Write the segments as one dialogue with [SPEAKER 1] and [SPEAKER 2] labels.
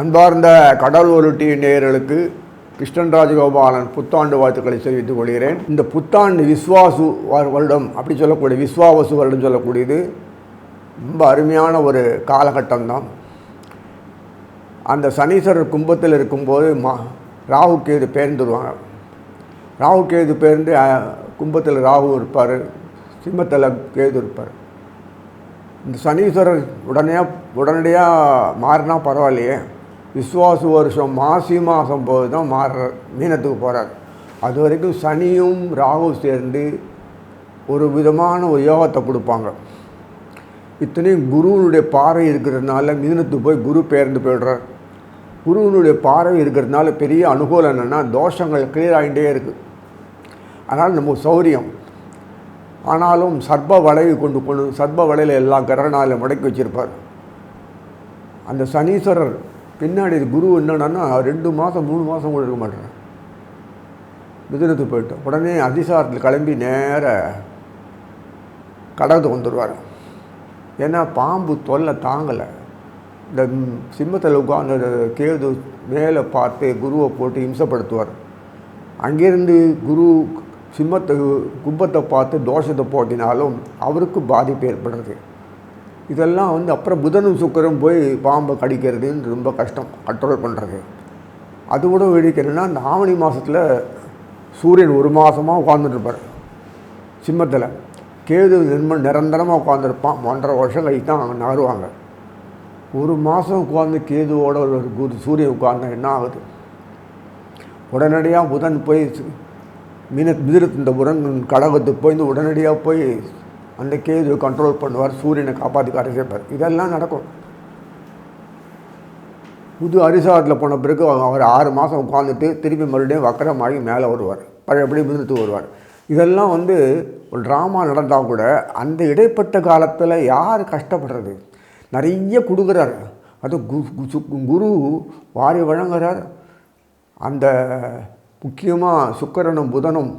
[SPEAKER 1] அன்பார்ந்த கடல் உருட்டி நேயர்களுக்கு கிருஷ்ணன் ராஜகோபாலன் புத்தாண்டு வாழ்த்துக்களை தெரிவித்துக் கொள்கிறேன். இந்த புத்தாண்டு விஸ்வாசு வருடம் அப்படி சொல்லக்கூடிய விஸ்வாவசு வருடம் சொல்லக்கூடியது ரொம்ப அருமையான ஒரு காலகட்டம் தான் அந்த சனீஸ்வரர் கும்பத்தில் இருக்கும்போது மா ராகு கேது பேர்ந்துருவாங்க. ராகு கேது பேர்ந்து கும்பத்தில் ராகு இருப்பார் சிம்மத்தில் கேது இருப்பார். இந்த சனீஸ்வரர் உடனே உடனடியாக மாறினா பரவாயில்லையே. விஸ்வாசு வருஷம் மாசி மாதம் போது தான் மாறுறார் மீனத்துக்கு போகிறார் அது வரைக்கும் சனியும் ராகு சேர்ந்து ஒரு விதமான ஒரு யோகத்தை கொடுப்பாங்க. இத்தனையும் குருவினுடைய பாறை இருக்கிறதுனால மீனத்துக்கு போய் குரு பேர்ந்து போயிடுறார். குருவினுடைய பாறை இருக்கிறதுனால பெரிய அனுகூலம் என்னென்னா தோஷங்கள் கிளியர் ஆகிட்டே இருக்குது அதனால் நம்ம சௌரியம். ஆனாலும் சர்ப வளைவு கொண்டு கொண்டு சர்ப வளையில் எல்லா கிரகணாலையும் முடக்கி வச்சிருப்பார். அந்த சனீஸ்வரர் பின்னாடி குரு என்னடான்னா ரெண்டு மாதம் மூணு மாதம் கூட இருக்க மாட்டேறேன் மிதுனத்துக்கு போயிட்டோம் உடனே அதிசாரத்தில் கிளம்பி நேர கடகத்துக்கு வந்துடுவார் ஏன்னா பாம்பு தொல்லை தாங்கலை. இந்த சிம்மத்தில் உட்கார்ந்து கேது மேலே பார்த்து குருவை போட்டு இம்சப்படுத்துவார். அங்கேருந்து குரு சிம்மத்தை கும்பத்தை பார்த்து தோஷத்தை போட்டினாலும் அவருக்கு பாதிப்பு ஏற்படுறது. இதெல்லாம் வந்து அப்புறம் புதனும் சுக்கரும் போய் பாம்பை கடிக்கிறதுன்னு ரொம்ப கஷ்டம் கண்ட்ரோல் பண்ணுறது அது கூட என்னென்னா இந்த ஆவணி மாதத்தில் சூரியன் ஒரு மாதமாக உட்காந்துட்டுருப்பார் சிம்மத்தில். கேது நிர்ம நிரந்தரமாக உட்காந்துருப்பான் ஒன்றரை வருஷம் கழிச்சு தான் அவங்க நகருவாங்க. ஒரு மாதம் உட்காந்து கேதுவோட ஒரு குரு சூரியன் உட்கார்ந்தா என்ன ஆகுது? உடனடியாக புதன் போய் சு- மீன மிதிரத்து இந்த புதன் கடகத்துக்கு போய் இந்த உடனடியாக போய் அந்த கேது கண்ட்ரோல் பண்ணுவார் சூரியனை காப்பாற்றி சேர்ப்பார் இதெல்லாம் நடக்கும். புது அரிசாரத்தில் போன பிறகு அவர் ஆறு மாதம் உட்காந்துட்டு திருப்பி மறுபடியும் வக்கரமாகி மேலே வருவார். பழையபடி மிதிரத்துக்கு வருவார். இதெல்லாம் வந்து ஒரு ட்ராமா நடந்தால் கூட அந்த இடைப்பட்ட காலத்தில் யார் கஷ்டப்படுறது? நிறைய கொடுக்குறாரு. அது கு கு- குரு வாரி வழங்குறார். அந்த முக்கியமாக சுக்கரனும் புதனும்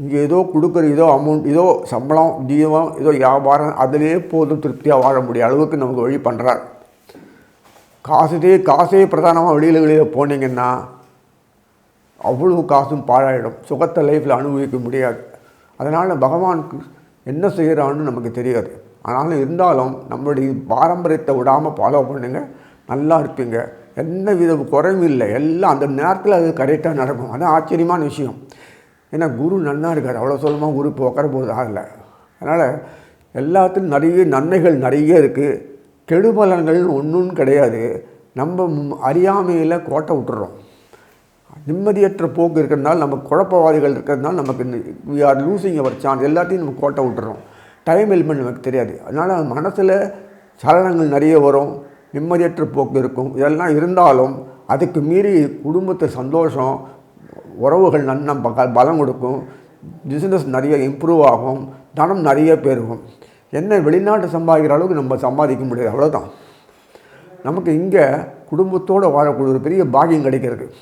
[SPEAKER 1] இங்கே ஏதோ கொடுக்குற ஏதோ அமௌண்ட் ஏதோ சம்பளம் தீபம் ஏதோ வியாபாரம் அதிலே போதும் திருப்தியாக வாழ முடிய அளவுக்கு நமக்கு வழி பண்ணுறார் காசுதே காசே பிரதானமாக வெளியில் வெளியில் போனீங்கன்னா அவ்வளவு காசும் பாழாயிடும். சுகத்தை லைஃப்பில் அனுபவிக்க முடியாது. அதனால் பகவானுக்கு என்ன செய்கிறான்னு நமக்கு தெரியாது. ஆனாலும் இருந்தாலும் நம்மளுடைய பாரம்பரியத்தை விடாமல் ஃபாலோ பண்ணுங்க. நல்லா இருப்பீங்க. எந்த வித குறைவும் இல்லை. எல்லாம் அந்த நேரத்தில் அது கரெக்டாக நடக்கும். அது ஆச்சரியமான விஷயம். ஏன்னா குரு நல்லா இருக்கார். அவ்வளோ சொல்லமாக குரு இப்போ உட்கார போகிறது ஆகலை. அதனால் எல்லாத்துலையும் நிறைய நன்மைகள் நிறைய இருக்குது கெடுபலன்கள் ஒன்றும் கிடையாது. நம்ம அறியாமையில் கோட்டை விட்டுறோம். நிம்மதியற்ற போக்கு இருக்கிறதுனால நம்ம குழப்பவாதிகள் இருக்கிறதுனால நமக்கு we are losing our chance எல்லாத்தையும் நம்ம கோட்டை விட்டுறோம். டைம் எலிமெண்ட் நமக்கு தெரியாது. அதனால் மனசில் சலனங்கள் நிறைய வரும். நிம்மதியற்ற போக்கு இருக்கும். இதெல்லாம் இருந்தாலும் அதுக்கு மீறி குடும்பத்தை சந்தோஷம் உறவுகள் நன்னா ப- பலம் கொடுக்கும். பிஸ்னஸ் நிறைய இம்ப்ரூவ் ஆகும். தனம் நிறைய பெருகும். என்ன வெளிநாட்டு சம்பாதிக்கிற அளவுக்கு நம்ம சம்பாதிக்க முடியாது. அவ்வளோதான் நமக்கு இங்கே குடும்பத்தோடு வாழக்கூடிய ஒரு பெரிய பாக்கியம் கிடைக்கிறது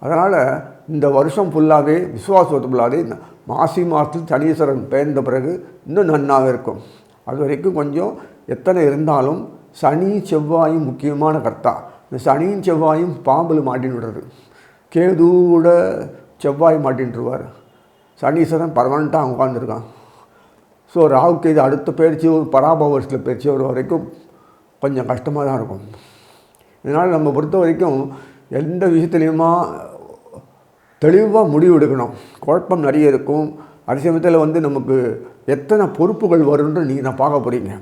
[SPEAKER 1] அதனால் இந்த வருஷம் ஃபுல்லாகவே விசுவாசத்து ஃபுல்லாகவே மாசி மாதத்தில் சனீஸ்வரன் பெயர்ந்த பிறகு இன்னும் நன்னாக இருக்கும். அது வரைக்கும் கொஞ்சம் எத்தனை இருந்தாலும் சனி செவ்வாயும் முக்கியமான கர்த்தா. இந்த சனியும் செவ்வாயும் பாம்பில் மாட்டின்னு விடுறது. கேதுவோட செவ்வாய் மாட்டின்ட்டுருவார் சனீஸ்வரன் பர்மனண்ட்டாக உட்காந்துருக்கான் ஸோ ராகு கேது அடுத்த பயிற்சி ஒரு பராபவ வருஷத்தில் பயிற்சி வர வரைக்கும் கொஞ்சம் கஷ்டமாக தான் இருக்கும். இதனால் நம்ம பொறுத்த வரைக்கும் எந்த விஷயத்துலையுமா தெளிவாக முடிவு எடுக்கணும். குழப்பம் நிறைய இருக்கும். அதே வந்து நமக்கு எத்தனை பொறுப்புகள் வரும்னு நீங்கள் நான் பார்க்க போகிறீங்க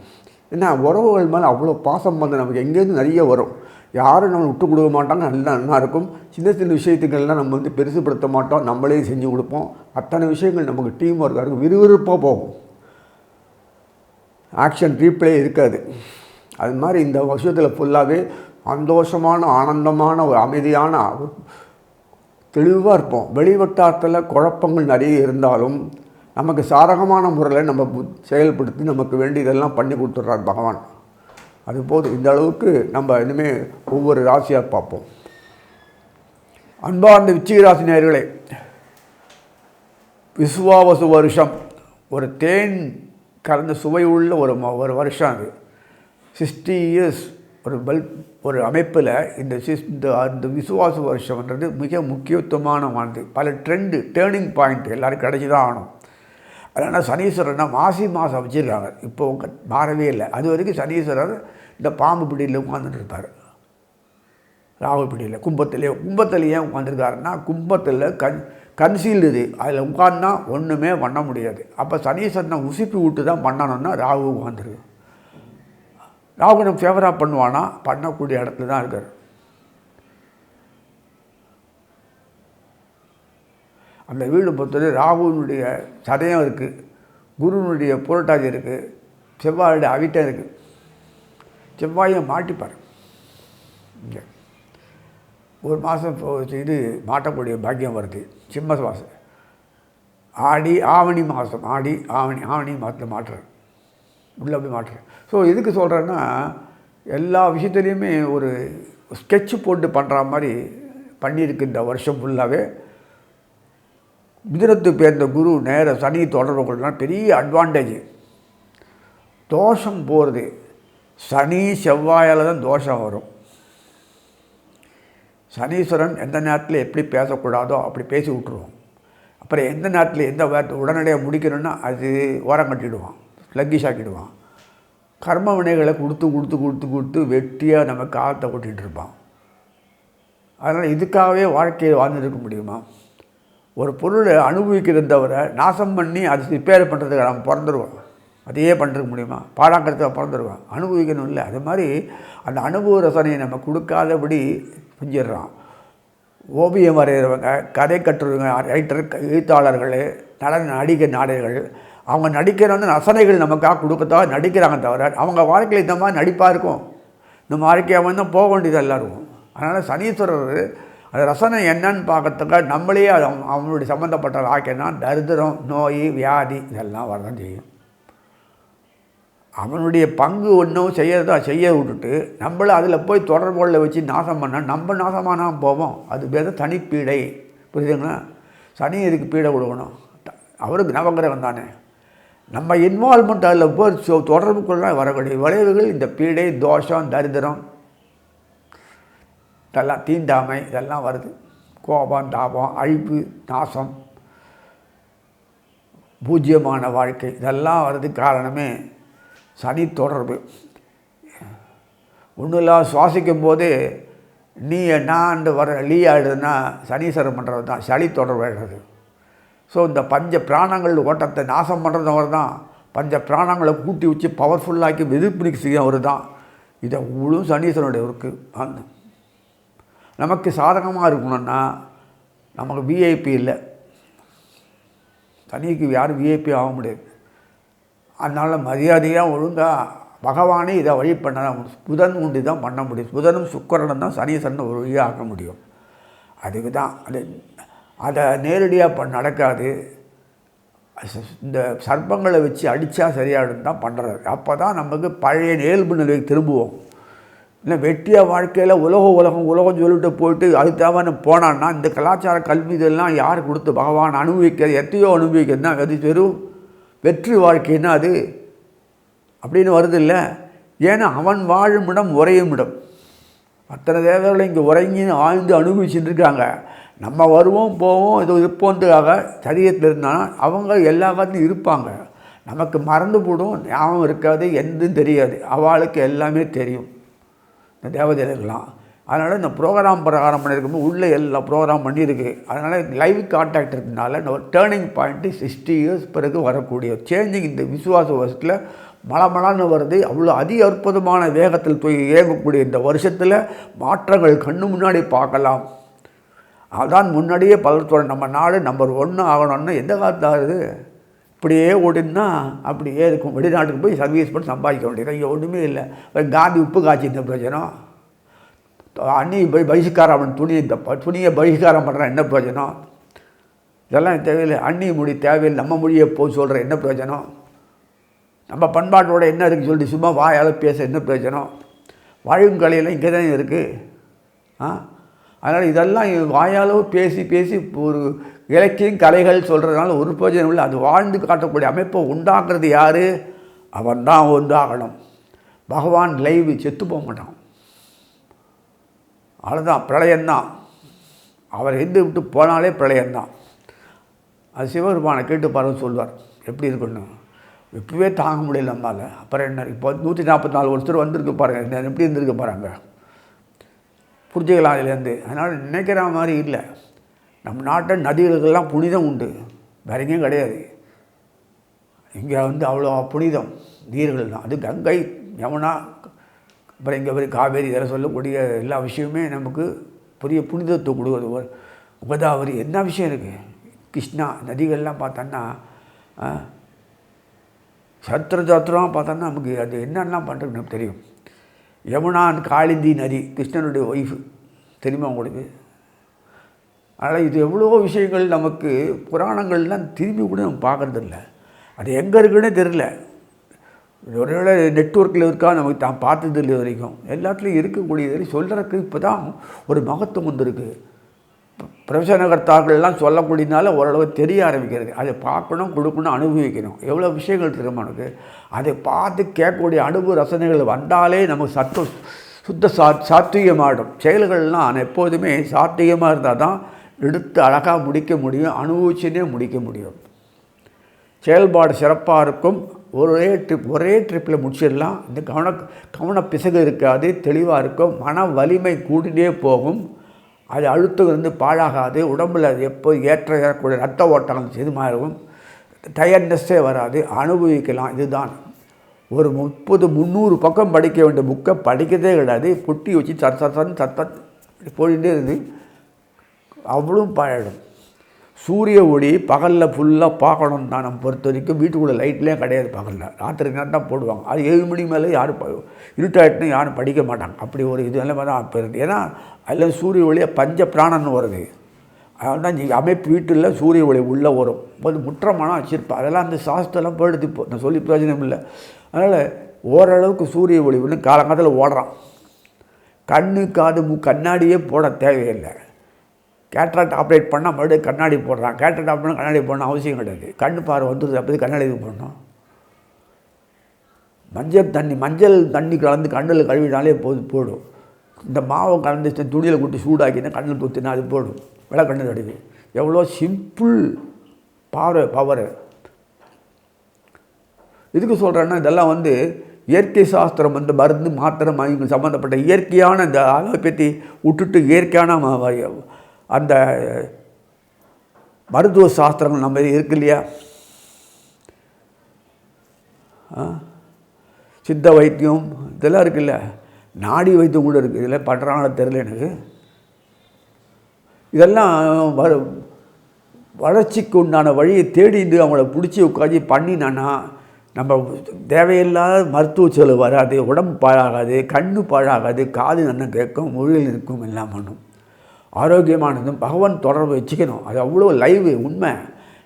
[SPEAKER 1] ஏன்னா உறவுகள் மேலே அவ்வளோ பாசம் வந்து நமக்கு எங்கேருந்து நிறைய வரும். யாரும் நம்ம விட்டு கொடுக்க மாட்டாங்க. நல்லா நல்லா இருக்கும். சின்ன சின்ன விஷயத்துக்கள்லாம் நம்ம வந்து பெருசுப்படுத்த மாட்டோம். நம்மளே செஞ்சு கொடுப்போம். அத்தனை விஷயங்கள் நமக்கு டீம் ஒர்க்காக இருக்கும். விறுவிறுப்பாக போகும். ஆக்ஷன் ரீப்ளே இருக்காது. அது மாதிரி இந்த வருஷத்தில் ஃபுல்லாகவே சந்தோஷமான ஆனந்தமான ஒரு அமைதியான தெளிவாக இருப்போம். வெளிவட்டாரத்தில் குழப்பங்கள் நிறைய இருந்தாலும் நமக்கு சாதகமான முறையில் நம்ம செயல்படுத்தி நமக்கு வேண்டியதெல்லாம் பண்ணி கொடுத்துட்றார் பகவான். அது போதும் இந்த அளவுக்கு நம்ம இனிமேல் ஒவ்வொரு ராசியாக பார்ப்போம். அன்பார்ந்த விச்சிக ராசி நேர்களே விசுவாவசு வருஷம். ஒரு தேன் கலந்த சுவை உள்ள ஒரு ஒரு வருஷம் அது. சிக்ஸ்டி இயர்ஸ் ஒரு பல் ஒரு அமைப்பில் இந்த சிஸ் இந்த அந்த விசுவாச வருஷம்ன்றது மிக முக்கியத்துவமானது பல ட்ரெண்டு டேர்னிங் பாயிண்ட் எல்லோரும் கிடைச்சி தான் ஆகணும். அதனால் சனீஸ்வரனை மாசி மாதம் வச்சுருக்காங்க. இப்போ மாறவே இல்லை. அது வரைக்கும் சனீஸ்வரர் இந்த பாம்பு பிடியில் உட்காந்துட்டு இருப்பார் ராகு பிடியில். கும்பத்திலே கும்பத்தில் ஏன் உட்காந்துருக்காருன்னா கும்பத்தில் கண் கன்சீல்டு இது அதில் உட்கார்னா ஒன்றுமே பண்ண முடியாது. அப்போ சனீஸ்வரனை உசுப்பி விட்டு தான் பண்ணணும்னா ராகு உட்காந்துருக்கு ராகு நம்ம ஃபேவராக பண்ணுவானா? பண்ணக்கூடிய இடத்துல தான் இருக்கார். அந்த வீடு பொறுத்தவரை ராகுனுடைய சதயம் இருக்குது குருனுடைய புரட்டாதி இருக்குது செவ்வாயுடைய அவிட்டம் இருக்குது செவ்வாயை மாட்டிப்பார். இங்கே. ஒரு மாதம் இது மாட்டக்கூடிய பாக்கியம் வருது. சிம்ம மாதம் ஆடி ஆவணி மாதம் ஆடி ஆவணி ஆவணி மாதத்தில் மாட்டுறார். உள்ளே போய் மாட்டுறார். ஸோ எதுக்கு சொல்கிறேன்னா எல்லா விஷயத்துலேயுமே ஒரு ஸ்கெட்ச் போட்டு பண்ணுற மாதிரி பண்ணியிருக்கு இந்த வருஷம் ஃபுல்லாகவே மிதுனத்துக்கு பேர்ந்த குரு நேர சனி தொடர்புகள்லாம் பெரிய அட்வான்டேஜ் தோஷம் போகிறது சனி செவ்வாயால் தான் தோஷம் வரும். சனீஸ்வரன் எந்த நேரத்தில் எப்படி பேசக்கூடாதோ அப்படி பேசி விட்ருவோம் அப்புறம் எந்த நேரத்தில் எந்த உடனடியாக முடிக்கணும்னா அது ஓரம் கட்டிடுவான் லக்கிஷ் ஆக்கிடுவான் கர்ம வினைகளை கொடுத்து கொடுத்து கொடுத்து கொடுத்து வெட்டியாக நம்ம காலத்தை கொட்டிகிட்டு இருப்பான். அதனால் இதுக்காகவே வாழ்க்கையை வாழ்ந்துருக்க முடியுமா? ஒரு பொருளை அனுபவிக்கிறது தவிர நாசம் பண்ணி அது ரிப்பேர் பண்ணுறதுக்கு நம்ம பிறந்துருவோம். அதையே பண்ணுறதுக்கு முடியுமா? பாடாக்கிறதுக்கு பிறந்துருவோம் அனுபவிக்கணும் இல்லை. அது மாதிரி அந்த அனுபவ ரசனையை நம்ம கொடுக்காதபடி செஞ்சிடுறான் ஓவியம் வரைகிறவங்க கதை கட்டுறவங்க ரைட்டர் எழுத்தாளர்கள் நடன நடிகை நாடகங்கள் அவங்க நடிக்கிற வந்து ரசனைகள் நமக்காக கொடுக்கத்தான் நடிக்கிறாங்க தவிர அவங்க வாழ்க்கையில் இந்த மாதிரி நடிப்பாக இருக்கும். இந்த வாழ்க்கையை வந்து போக வேண்டியது எல்லாருக்கும். அதனால் சனீஸ்வரர் அந்த ரசனை என்னன்னு பார்க்கறதுக்க நம்மளே அது அவங்களுடைய அவனுடைய சம்மந்தப்பட்ட வாழ்க்கைனா தரித்திரம் நோய் வியாதி இதெல்லாம் வரதான் செய்யும். அவனுடைய பங்கு ஒன்றும் செய்யறதோ செய்ய விட்டுட்டு நம்மளை அதில் போய் தொடர்புகளில் வச்சு நாசம் பண்ணால் நம்ம நாசமானா போவோம். அது பேர் தனிப்பீடை. புரியுதுங்களா? சனி இதுக்கு பீடை கொடுக்கணும்? அவருக்கு நவகிரகம் தானே. நம்ம இன்வால்மெண்ட் அதில் போய் தொடர்பு தொடர்புக்குள்ள வரக்கூடிய விளைவுகள் இந்த பீடை தோஷம் தரித்திரம் இதெல்லாம் தீண்டாமை இதெல்லாம் வருது. கோபம் தாபம் அழிப்பு நாசம் பூஜ்யமான வாழ்க்கை இதெல்லாம் வர்றதுக்கு காரணமே சனி தொடர்பு. ஒன்றும் சுவாசிக்கும் போது நீ நான் வர லீ ஆகிடுதுன்னா சனீஸ்வரம் பண்ணுறது தான் சளி தொடர்பு ஆகிடுறது ஸோ இந்த பஞ்ச பிராணங்கள் ஓட்டத்தை நாசம் பண்ணுறது அவர் தான் பஞ்ச பிராணங்களை கூட்டி வச்சு பவர்ஃபுல்லாக்கி எதிர்ப்பு செய்யும் அவர் தான். இதை முழு சனீஸ்வரனுடைய ஒர்க்கு. அந்த நமக்கு சாதகமாக இருக்கணும்னா நமக்கு விஐபி இல்லை. சனிக்கு யாரும் விஐபி ஆக முடியாது. அதனால் மரியாதையாக ஒழுங்காக பகவானே இதை வழி பண்ணலாம். புதன் உண்டு தான் பண்ண முடியும். புதனும் சுக்கரனும் தான் சனீசன் ஒரு வழியாக ஆக்க முடியும். அதுக்கு தான். அது அதை நேரடியாக பண்ண நடக்காது. இந்த சர்ப்பங்களை வச்சு அடித்தா சரியாயிடும் தான் பண்ணுறது அப்போ தான் நமக்கு பழைய இயல்பு நிலைக்கு திரும்புவோம். இல்லை வெட்டிய வாழ்க்கையில் உலகம் உலகம் உலகம் சொல்லிட்டு போயிட்டு அது தேவைன்னு போனான்னா இந்த கலாச்சார கல்வி இதெல்லாம் யார் கொடுத்து பகவான் அனுபவிக்கிறது எத்தையோ அனுபவிக்கிறது தான் அது வெறும் வெற்றி வாழ்க்கைன்னா அது அப்படின்னு வருது இல்லை ஏன்னா அவன் வாழும் இடம் உறையும் இடம். அத்தனை தேவர்களை இங்கே உறங்கி ஆழ்ந்து அனுபவிச்சுட்டு இருக்காங்க நம்ம வருவோம் போவோம் இது இருப்போன்றதுக்காக சரீரத்தில் இருந்தாலும் அவங்க எல்லா காலத்துலையும் இருப்பாங்க. நமக்கு மறந்து போடும் ஞாபகம் இருக்காது எதுவும் தெரியாது. அவளுக்கு எல்லாமே தெரியும். இந்த தேவதைகளுக்கெல்லாம் அதனால் இந்த ப்ரோக்ராம் பிரகாரம் பண்ணியிருக்கும்போது உள்ளே எல்லா ப்ரோக்ராம் பண்ணியிருக்கு. அதனால் லைவ் கான்டாக்ட் இருக்கனால இந்த ஒரு டேர்னிங் பாயிண்ட்டு சிக்ஸ்டி இயர்ஸ் பிறகு வரக்கூடிய சேஞ்சிங் இந்த விசுவாச வருஷத்தில் மலமலான்னு வருது. அவ்வளோ அதி அற்புதமான வேகத்தில் போய் இயங்கக்கூடிய இந்த வருஷத்தில் மாற்றங்கள் கண்ணு முன்னாடி பார்க்கலாம். அதான் முன்னாடியே பலத்தோட நம்ம நாடு நம்பர் ஒன்று ஆகணும்னா எந்த காலத்தில் ஆகுது? இப்படியே ஓடினா அப்படியே இருக்கும். வெளிநாட்டுக்கு போய் சர்வீஸ் பண்ணி சம்பாதிக்க வேண்டியது. இங்கே ஒன்றுமே இல்லை. காந்தி உப்பு காய்ச்சி இந்த பிரச்சனை. அண்ணி போய் பகிஷ்காரம் அவன் துணி இந்த துணியை பகிஷ்காரம் பண்ணுறான் என்ன பிரயோஜனம்? இதெல்லாம் தேவையில்லை. அண்ணி மொழி தேவையில்லை. நம்ம மொழியை போய் சொல்கிற என்ன பிரயோஜனம்? நம்ம பண்பாட்டோட என்ன இருக்குன்னு சொல்லிட்டு சும்மா வாயால் பேச என்ன பிரயோஜனம்? வாழும் கலையெல்லாம் இங்கே தான் இருக்குது ஆ? அதனால் இதெல்லாம் வாயாலோ பேசி பேசி ஒரு இலக்கியம் கலைகள் சொல்கிறதுனால ஒரு பிரயோஜனம் இல்லை. அது வாழ்ந்து காட்டக்கூடிய அமைப்பை உண்டாக்குறது யார்? அவன் தான் உண்டாகணும். பகவான் லைவ் செத்து போக மாட்டான். அவ்வளோதான் பிரளயம்தான். அவர் இருந்து விட்டு போனாலே பிரளயம்தான். அது சிவபெருமானை கேட்டு பாருன்னு சொல்வார் எப்படி இருக்கணும் எப்பவே தாங்க முடியல நம்மால். அப்புறம் என்ன இப்போ நூற்றி நாற்பத்தி நாலு வருஷம் வந்திருக்கு பாருங்க. எப்படி இருந்திருக்கு பாருங்க. புரிஞ்சுக்கலாம் அதுலேருந்து அதனால் நினைக்கிற மாதிரி இல்லை. நம்ம நாட்டில் நதிகளுக்கெல்லாம் புனிதம் உண்டு. வேற எங்கேயும் கிடையாது. இங்கே வந்து அவ்வளோ புனிதம். நீர்கள் தான் அது கங்கை யமுனா அப்புறம் இங்கே போய் காவேரி இதெல்லாம் சொல்லக்கூடிய எல்லா விஷயமே நமக்கு பெரிய புனிதத்துவம் கொடுக்குறது உபதாவரி கோதாவரி என்ன விஷயம் இருக்குது கிருஷ்ணா நதிகள்லாம் பார்த்தோன்னா சத்திர சத்திரம் பார்த்தோன்னா நமக்கு அது என்னென்னலாம் பண்ணுறது நமக்கு தெரியும். யமுனா காளிந்தி நதி கிருஷ்ணனுடைய ஒய்ஃபு. தெரியுமா உங்களுக்கு? அதனால் இது எவ்வளோ விஷயங்கள் நமக்கு புராணங்கள்லாம் திரும்பி கூட நம்ம பார்க்குறதில்ல. அது எங்கே இருக்குன்னே தெரில ஒருவேளை நெட்ஒர்க்கில் இருக்கா நமக்கு தான் பார்த்தது இல்லை வரைக்கும். எல்லாத்துலேயும் இருக்கக்கூடியது சொல்கிறதுக்கு இப்போ தான் ஒரு மகத்துவம் வந்திருக்கு. பிரவசனகர்த்தாக்கள்லாம் சொல்லக்கூடியனால ஓரளவு தெரிய ஆரம்பிக்கிறது. அதை பார்க்கணும் கொடுக்கணும் அனுபவிக்கணும். எவ்வளோ விஷயங்கள் தெரியுமா நமக்கு அதை பார்த்து கேட்கக்கூடிய அனுபவ ரசனைகள் வந்தாலே நமக்கு சத்து சுத்த சா சாத்வீகமாகிடும் செயல்கள்லாம் எப்போதுமே சாத்வீகமாக இருந்தால் தான் எடுத்து அழகாக முடிக்க முடியும் அனுபவிச்சுனே முடிக்க முடியும். செயல்பாடு சிறப்பாக இருக்கும். ஒரே ட்ரிப் ஒரே ட்ரிப்பில் முடிச்சிடலாம் இந்த கவன கவன பிசகு இருக்காது தெளிவாக இருக்கும் மன வலிமை கூடினே போகும் அது அழுத்தம் இருந்து பாழாகாது உடம்பில் அது எப்போ ஏற்ற ஏறக்கூடிய ரத்த ஓட்டங்கள் இதுமாகவும் டயர்ட்னஸ்ஸே வராது அனுபவிக்கலாம் இதுதான் ஒரு முப்பது முந்நூறு பக்கம் படிக்க வேண்டிய புக்கை படிக்கிறதே கிடையாது புட்டி வச்சு சத் சத்தன் சத்தன் போயிட்டே இருந்து அவ்வளோ பாழிடும் சூரிய ஒளி பகலில் ஃபுல்லாக பார்க்கணும் தான் நம்ம பொறுத்த வரைக்கும். வீட்டுக்குள்ளே லைட்லேயே கிடையாது பகலில். ராத்திரி நேரம் தான் போடுவாங்க. அது ஏழு மணி மேலே யாரும் இருட்டாயிட்டுன்னு யாரும் படிக்க மாட்டாங்க. அப்படி ஒரு இது நிலைமை தான் அப்போ இருக்குது ஏன்னா அதில் சூரிய ஒளியை பஞ்ச பிராணன் வருது. அதனால தான் இங்கே அமைப்பு வீட்டில் சூரிய ஒளி உள்ளே வரும். போது முற்றமானம் வச்சிருப்பேன் அதெல்லாம் அந்த சாஸ்திரம்லாம் போயிடுது இப்போ. நான் சொல்லி பிரயோஜனம் இல்லை. அதனால் ஓரளவுக்கு சூரிய ஒளி ஒன்று காலங்காலத்தில் ஓடுறான். கண்ணு காது கண்ணாடியே போட தேவையில்லை. கேட்ராக்ட் ஆப்ரேட் பண்ணால் மறுபடியும் கண்ணாடி போடுறான். கேட்ராக்ட் ஆப்ரேட் பண்ணால் கண்ணாடி போடணும் அவசியம் கிடையாது. கண் பார்வை வந்துடுது அப்படி கண்ணாடி இது பண்ணணும் மஞ்சள் தண்ணி மஞ்சள் தண்ணி கலந்து கண்ணில் கழுவினாலே போது போடும். இந்த மாவை கலந்து துணியில் கொட்டி சூடாக்கினா கண்ணில் தூத்தினா அது போடும். விளக்கண்ணு தடுவி. எவ்வளோ சிம்பிள் பவர் பவர் இதுக்கு சொல்கிறேன்னா இதெல்லாம் வந்து இயற்கை சாஸ்திரம் வந்து மருந்து மாத்திரம் அவங்க சம்மந்தப்பட்ட இயற்கையான இந்த அலோபதி விட்டுட்டு இயற்கையான வ- அந்த மருத்துவ சாஸ்திரங்கள் நம்ம இருக்கு இல்லையா? சித்த வைத்தியம் இதெல்லாம் இருக்குல்ல நாடி வைத்தியம் கூட இருக்குது இதெல்லாம் பண்ணுறாங்களோ தெரில எனக்கு. இதெல்லாம் வ வளர்ச்சிக்கு உண்டான வழியை தேடிட்டு அவங்கள பிடிச்சி உட்காந்து பண்ணினான்னா நம்ம தேவையில்லாத மருத்துவ செலவு வராது உடம்பு பாழாகாது கண்ணு பாழாகாது காது நல்லா கேட்கும் மொழியில் இருக்கும் எல்லாம் பண்ணும். ஆரோக்கியமானதும் பகவான் தொடர்பு வச்சுக்கணும். அது அவ்வளோ லைவு உண்மை.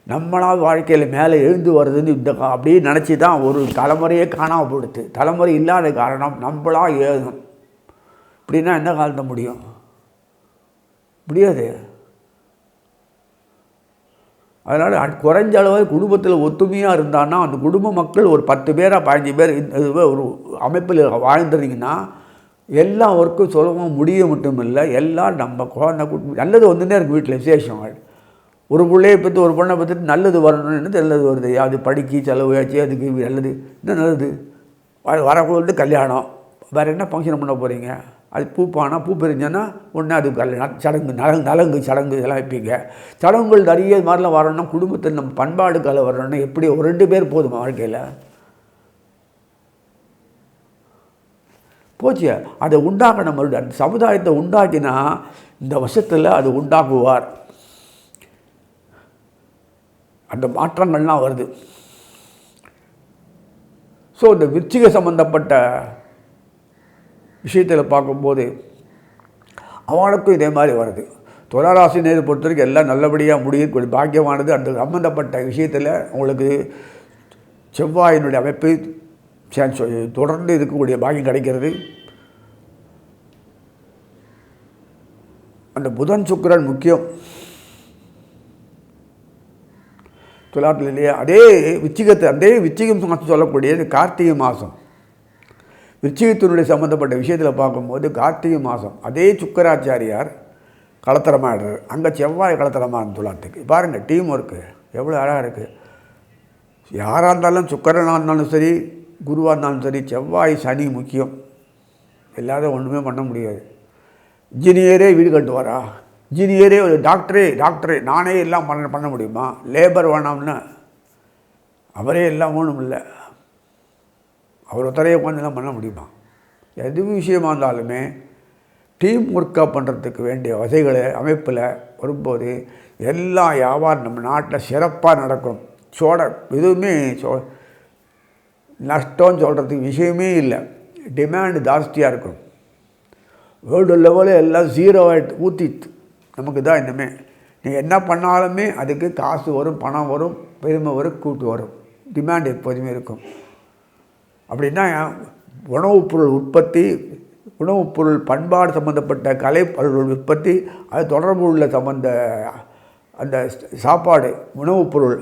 [SPEAKER 1] நம்மளா வாழ்க்கையில் மேலே எழுந்து வருதுன்னு இந்த கா- அப்படியே நினச்சி தான் ஒரு தலைமுறையே காணாமல் போடுது தலைமுறை இல்லாத காரணம் நம்மளாக எழுதணும் இப்படின்னா என்ன காலத்தை முடியும்? முடியாது. அதனால் குறைஞ்ச அளவு குடும்பத்தில் ஒத்துமையாக இருந்தான்னா அந்த குடும்ப மக்கள் ஒரு பத்து பேராக பதினஞ்சு பேர் இந்த ஒரு அமைப்பில் வாழ்ந்துருந்தீங்கன்னா எல்லா ஒர்க்கும் சுலபமாக முடிய மட்டும் இல்லை எல்லாம் நம்ம குழந்தை நல்லது வந்துட்டே இருக்குது வீட்டில் விசேஷம் ஒரு பிள்ளையை பற்றி ஒரு பொண்ணை பார்த்துட்டு நல்லது வரணும்னு நல்லது வருது. அது படிக்க செலவு ஆச்சு அதுக்கு நல்லது. என்ன நல்லது? வர வரக்கூடாது கல்யாணம். வேறு என்ன ஃபங்க்ஷன் பண்ண போகிறீங்க அது பூ பானா பூ பிரிஞ்சோன்னா ஒன்று அது கல்யாணம் சடங்கு நலங்கு நலங்கு சடங்கு இதெல்லாம் வைப்பீங்க. சடங்குகள் நிறைய இது மாதிரிலாம் வரணும்னா குடும்பத்தில் நம்ம பண்பாடுக்கால வரணும்னா எப்படி ஒரு ரெண்டு பேர் போதுமா வாழ்க்கையில்? போச்சு. அதை உண்டாக்கணும் மறுபடியும் அந்த சமுதாயத்தை உண்டாக்கினா இந்த வருஷத்தில் அது உண்டாக்குவார். அந்த மாற்றங்கள்லாம் வருது. ஸோ இந்த விருச்சிக சம்பந்தப்பட்ட விஷயத்தில் பார்க்கும்போது அவனுக்கும் இதே மாதிரி வருது. துளாராசி நேரு பொறுத்த வரைக்கும் எல்லாம் நல்லபடியாக முடியக்கூடிய பாக்கியமானது. அந்த சம்மந்தப்பட்ட விஷயத்தில் உங்களுக்கு செவ்வாயினுடைய அமைப்பு சே- சொ- தொடர்ந்து இருக்கக்கூடிய பாக்கியம் கிடைக்கிறது. அந்த புதன் சுக்கிரன் முக்கியம். துலாட்டில் இல்லையா? அதே விச்சிகத்தை அதே விச்சிகம் மாதம் சொல்லக்கூடியது கார்த்திகை மாதம் விச்சிகத்தினுடைய சம்மந்தப்பட்ட விஷயத்தில் பார்க்கும்போது கார்த்திகை மாதம் அதே சுக்கராச்சாரியார் கலத்தரமாகிடுறார் அங்கே செவ்வாய் கலத்தரமாக துலாத்துக்கு. பாருங்கள் டீம் ஒர்க்கு எவ்வளோ அழகாக இருக்குது யாராக இருந்தாலும் சுக்கரனாக இருந்தாலும் சரி குருவாக இருந்தாலும் சரி செவ்வாய் சனி முக்கியம். இல்லாத ஒன்றுமே பண்ண முடியாது. இன்ஜினியரே வீடு கட்டுவாரா? இன்ஜினியரே ஒரு டாக்டரே டாக்டரே நானே எல்லாம் பண்ண பண்ண முடியுமா? லேபர் வேணாம்னு. அவரே எல்லாம் ஒன்றும் இல்லை. அவர் ஒருத்தரையே உட்காந்துலாம் பண்ண முடியுமா? எது விஷயமா இருந்தாலுமே டீம் ஒர்க்காக பண்ணுறதுக்கு வேண்டிய வசதிகளை அமைப்பில் வரும்போது எல்லா வியாபாரம் நம்ம நாட்டில் சிறப்பாக நடக்கும் சோட எதுவுமே சோ நஷ்டம்னு சொல்கிறதுக்கு விஷயமே இல்லை. டிமாண்டு ஜாஸ்தியாக இருக்கும் வேர்ல்டு லெவலில் எல்லாம் ஜீரோ ஆகிட்டு ஊற்றிட்டு நமக்கு தான் இன்னுமே. நீங்கள் என்ன பண்ணாலுமே அதுக்கு காசு வரும் பணம் வரும் பெருமை வரும் கூட்டு வரும். டிமாண்ட் எப்போதுமே இருக்கும். அப்படின்னா உணவுப் பொருள் உற்பத்தி உணவுப் பொருள் பண்பாடு சம்மந்தப்பட்ட கலை பொருள் உற்பத்தி அது தொடர்பு உள்ள சம்மந்த அந்த சாப்பாடு உணவுப் பொருள்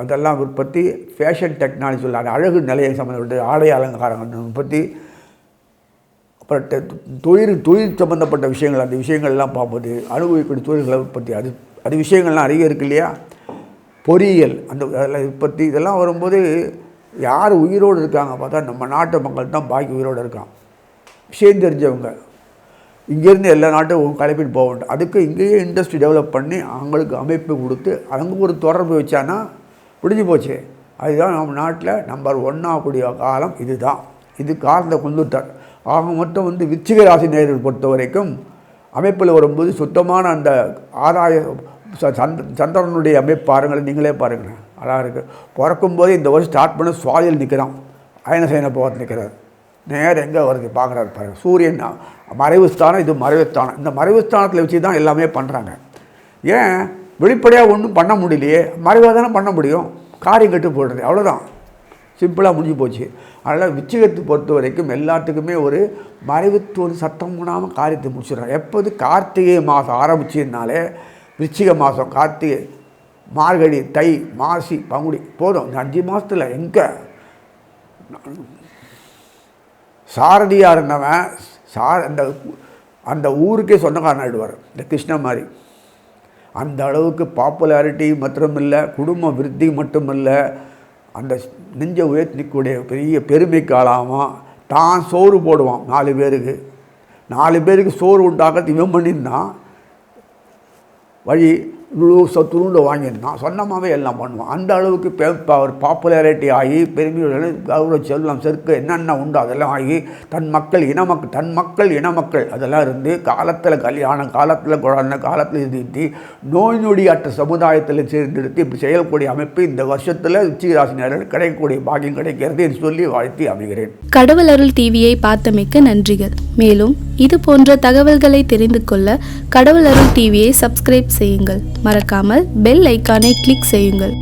[SPEAKER 1] அதெல்லாம் உற்பத்தி ஃபேஷன் டெக்னாலஜி உள்ள அந்த அழகு நிலையம் சம்மந்தப்பட்ட ஆடை அலங்காரங்கள் உற்பத்தி அப்புறம் தொழில் தொழில் சம்மந்தப்பட்ட விஷயங்கள் அந்த விஷயங்கள்லாம் பார்ப்பது அனுபவிக்கூடிய தொழில்களை உற்பத்தி அது அது விஷயங்கள்லாம் அறிய இருக்கு இல்லையா? பொறியியல் அந்த அதெல்லாம் உற்பத்தி இதெல்லாம் வரும்போது யார் உயிரோடு இருக்காங்க பார்த்தா நம்ம நாட்டு மக்கள் தான் பாக்கி உயிரோடு இருக்கான். விஷயம் தெரிஞ்சவங்க. இங்கேருந்து எல்லா நாட்டும் கலப்பிட்டு போக வேண்டும். அதுக்கு இங்கேயே இண்டஸ்ட்ரி டெவலப் பண்ணி அவங்களுக்கு அமைப்பு கொடுத்து அங்கே ஒரு தொடர்பு வச்சானா முடிஞ்சு போச்சு. அதுதான் நம்ம நாட்டில் நம்பர் ஒன்னாகக்கூடிய காலம் இதுதான். இது காலத்தை குந்துட்டார் ஆக மொத்தம் வந்து விச்சிக ராசி நேர்கள் பொறுத்த வரைக்கும் அமைப்பில் வரும்போது சுத்தமான அந்த ஆதாய ச- சந்த சந்திரனுடைய அமைப்பு பாருங்கள் நீங்களே பாருங்கள். அழகாக இருக்குது பிறக்கும்போது இந்த வருஷம் ஸ்டார்ட் பண்ண சுவாதியில் நிற்கிறான் அயனசேன போகத்து நிற்கிறார் நேரம் எங்கே வருது? பார்க்குறாரு பாருங்க. சூரியன் மறைவு ஸ்தானம் இது மறைவு ஸ்தானம் இந்த மறைவு ஸ்தானத்தில் வச்சு தான் எல்லாமே பண்ணுறாங்க ஏன்? வெளிப்படையாக ஒன்றும் பண்ண முடியலையே. மறைவாக தானே பண்ண முடியும். காரியம் கட்டு போடுறது அவ்வளோதான் சிம்பிளாக முடிஞ்சு போச்சு. அதனால் விச்சிகத்தை பொறுத்த வரைக்கும் எல்லாத்துக்குமே ஒரு மறைவுத்தோடு ஒரு சத்தம் பண்ணாமல் காரியத்தை முடிச்சிடுறாங்க எப்போது கார்த்திகை மாதம் ஆரம்பிச்சதுனாலே விச்சிக மாதம் கார்த்திகை மார்கழி தை மாசி பங்குடி போதும். இந்த அஞ்சு மாதத்தில் எங்கே? சாரதியாக இருந்தவன் சா அந்த அந்த ஊருக்கே சொந்தக்காரன் ஆகிடுவார் இந்த கிருஷ்ண மாதிரி. அந்த அளவுக்கு பாப்புலாரிட்டி மற்றும் இல்லை குடும்ப விருத்தி மட்டும் இல்லை அந்த நெஞ்ச உயர்த்திக்கூடிய பெரிய பெருமை ஆளாவான். தான் சோறு போடுவான் நாலு பேருக்கு. நாலு பேருக்கு சோறு உண்டாக்கத்து இவன் பண்ணியிருந்தான். வழி இவ்வளோ சத்துருண்டு வாங்கியிருந்தான். சொன்னமாகவே எல்லாம் பண்ணுவான். அந்த அளவுக்கு அவர் பாப்புலாரிட்டி ஆகி பெருமையுடன் கௌரவ செல்வம் செருக்கு என்னென்ன உண்டோ அதெல்லாம் ஆகி தன் மக்கள் இன மக்கள் தன் மக்கள் இன மக்கள் அதெல்லாம் இருந்து காலத்தில் கல்யாணம் காலத்தில் குழந்தை காலத்தில் இருந்துட்டு நோய் நொடியற்ற சமுதாயத்தில் சேர்ந்தெடுத்து இப்படி செய்யக்கூடிய அமைப்பு இந்த வருஷத்தில் உச்சிராசினியர்கள் கிடைக்கக்கூடிய பாக்கியம் கிடைக்கிறது என்று சொல்லி வாழ்த்தி அமைகிறேன்.
[SPEAKER 2] கடவுள் அருள் டிவியை பார்த்தமைக்க நன்றிகள். மேலும் இது போன்ற தகவல்களை தெரிந்து கொள்ள கடவுள் அருள் டிவியை சப்ஸ்கிரைப் செய்யுங்கள். மறக்காமல் பெல் ஐக்கானை கிளிக் செய்யுங்கள்.